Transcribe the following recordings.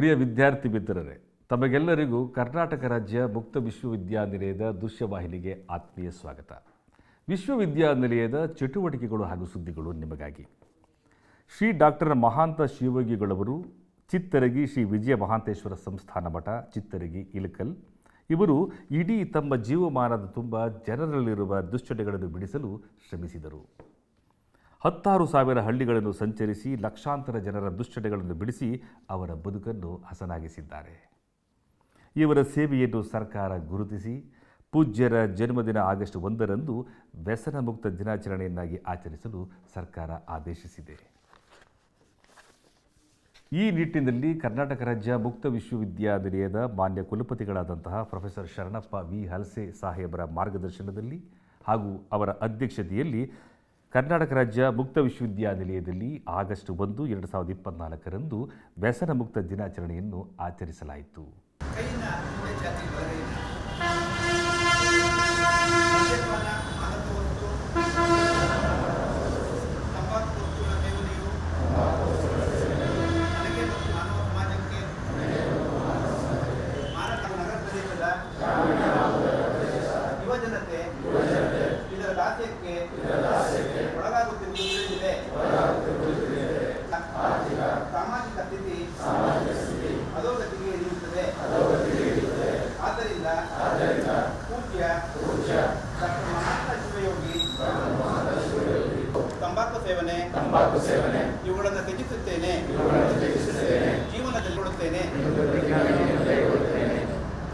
ಪ್ರಿಯ ವಿದ್ಯಾರ್ಥಿ ಮಿತ್ರರೇ, ತಮಗೆಲ್ಲರಿಗೂ ಕರ್ನಾಟಕ ರಾಜ್ಯ ಮುಕ್ತ ವಿಶ್ವವಿದ್ಯಾನಿಲಯದ ದೃಶ್ಯವಾಹಿನಿಗೆ ಆತ್ಮೀಯ ಸ್ವಾಗತ. ವಿಶ್ವವಿದ್ಯಾನಿಲಯದ ಚಟುವಟಿಕೆಗಳು ಹಾಗೂ ಸುದ್ದಿಗಳು ನಿಮಗಾಗಿ. ಶ್ರೀ ಡಾಕ್ಟರ್ ಮಹಾಂತ ಶಿವಯೋಗಿಗಳವರು, ಚಿತ್ತರಗಿ ಶ್ರೀ ವಿಜಯ ಮಹಾಂತೇಶ್ವರ ಸಂಸ್ಥಾನ ಮಠ, ಚಿತ್ತರಗಿ ಇಲಕಲ್ ಇವರು ಇಡೀ ತಮ್ಮ ಜೀವಮಾನದ ತುಂಬ ಜನರಲ್ಲಿರುವ ದುಶ್ಚಟಗಳನ್ನು ಬಿಡಿಸಲು ಶ್ರಮಿಸಿದರು. ಹತ್ತಾರು ಸಾವಿರ ಹಳ್ಳಿಗಳನ್ನು ಸಂಚರಿಸಿ ಲಕ್ಷಾಂತರ ಜನರ ದುಶ್ಚಟಗಳನ್ನು ಬಿಡಿಸಿ ಅವರ ಬದುಕನ್ನು ಹಸನಾಗಿಸಿದ್ದಾರೆ. ಇವರ ಸೇವೆಯನ್ನು ಸರ್ಕಾರ ಗುರುತಿಸಿ, ಪೂಜ್ಯರ ಜನ್ಮದಿನ ಆಗಸ್ಟ್ ಒಂದರಂದು ವ್ಯಸನ ಮುಕ್ತ ದಿನಾಚರಣೆಯನ್ನಾಗಿ ಆಚರಿಸಲು ಸರ್ಕಾರ ಆದೇಶಿಸಿದೆ. ಈ ನಿಟ್ಟಿನಲ್ಲಿ ಕರ್ನಾಟಕ ರಾಜ್ಯ ಮುಕ್ತ ವಿಶ್ವವಿದ್ಯಾನಿಲಯದ ಮಾನ್ಯ ಕುಲಪತಿಗಳಾದಂತಹ ಪ್ರೊಫೆಸರ್ ಶರಣಪ್ಪ ವಿ ಹಲಸೆ ಸಾಹೇಬರ ಮಾರ್ಗದರ್ಶನದಲ್ಲಿ ಹಾಗೂ ಅವರ ಅಧ್ಯಕ್ಷತೆಯಲ್ಲಿ ಕರ್ನಾಟಕ ರಾಜ್ಯ ಮುಕ್ತ ವಿಶ್ವವಿದ್ಯಾನಿಲಯದಲ್ಲಿ ಆಗಸ್ಟ್ ಒಂದು ಎರಡು ಸಾವಿರದ ಇಪ್ಪತ್ನಾಲ್ಕರಂದು ವ್ಯಸನ ಮುಕ್ತ ದಿನಾಚರಣೆಯನ್ನು ಆಚರಿಸಲಾಯಿತು. ತಂಬಾಕು ಸೇವನೆ ಇವುಗಳನ್ನು ತ್ಯಜಿಸುತ್ತೇನೆ ಜೀವನದಲ್ಲಿ ಕೊಡುತ್ತೇನೆ.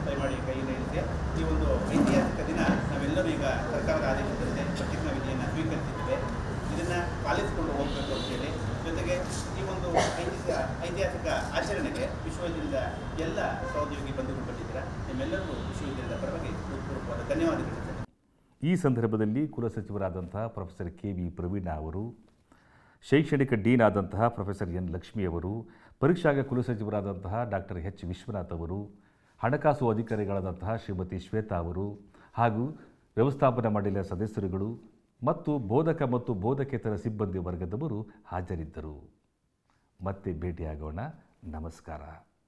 ದಯಮಾಡಿ ಕೈಯಿಂದ ಇರುತ್ತೆ ಈ ಒಂದು ಐತಿಹಾಸಿಕ ದಿನ. ನಾವೆಲ್ಲರೂ ಈಗ ಸರ್ಕಾರದ ಆದೇಶದಂತೆ ಪ್ರತಿಜ್ಞಾ ವಿಧಿಯನ್ನು ಸ್ವೀಕರಿಸಿದ್ದೇವೆ. ಇದನ್ನು ಪಾಲಿಸಿಕೊಂಡು ಹೋಗಬೇಕು ಅಂತೇಳಿ ಜೊತೆಗೆ ಈ ಒಂದು ಐತಿಹಾಸಿಕ ಐತಿಹಾಸಿಕ ಆಚರಣೆಗೆ ವಿಶ್ವವಿದ್ಯಾಲಯದ ಎಲ್ಲ ಸಹೋದ್ಯೋಗಿ ಬಂಧುಗಳು ಬಂದಿದ್ದೀರಾ? ನಿಮ್ಮೆಲ್ಲರಿಗೂ ವಿಶ್ವವಿದ್ಯಾಲಯದ ಪರವಾಗಿ ಹೃತ್ಪೂರ್ವಕವಾದ ಧನ್ಯವಾದಗಳು. ಈ ಸಂದರ್ಭದಲ್ಲಿ ಕುಲಸಚಿವರಾದಂಥ ಪ್ರೊಫೆಸರ್ ಕೆ ವಿ ಪ್ರವೀಣ ಅವರು ಶೈಕ್ಷಣಿಕ ಡೀನ್ ಆದಂತಹ ಪ್ರೊಫೆಸರ್ ಎನ್ ಲಕ್ಷ್ಮಿ ಅವರು, ಪರೀಕ್ಷಾಗ ಕುಲಸಚಿವರಾದಂತಹ ಡಾಕ್ಟರ್ ಎಚ್ ವಿಶ್ವನಾಥ್ ಅವರು, ಹಣಕಾಸು ಅಧಿಕಾರಿಗಳಾದಂತಹ ಶ್ರೀಮತಿ ಶ್ವೇತಾ ಅವರು ಹಾಗೂ ವ್ಯವಸ್ಥಾಪನಾ ಮಂಡಳಿಯ ಸದಸ್ಯರುಗಳು ಮತ್ತು ಬೋಧಕ ಮತ್ತು ಬೋಧಕೇತರ ಸಿಬ್ಬಂದಿ ವರ್ಗದವರು ಹಾಜರಿದ್ದರು. ಮತ್ತೆ ಭೇಟಿಯಾಗೋಣ. ನಮಸ್ಕಾರ.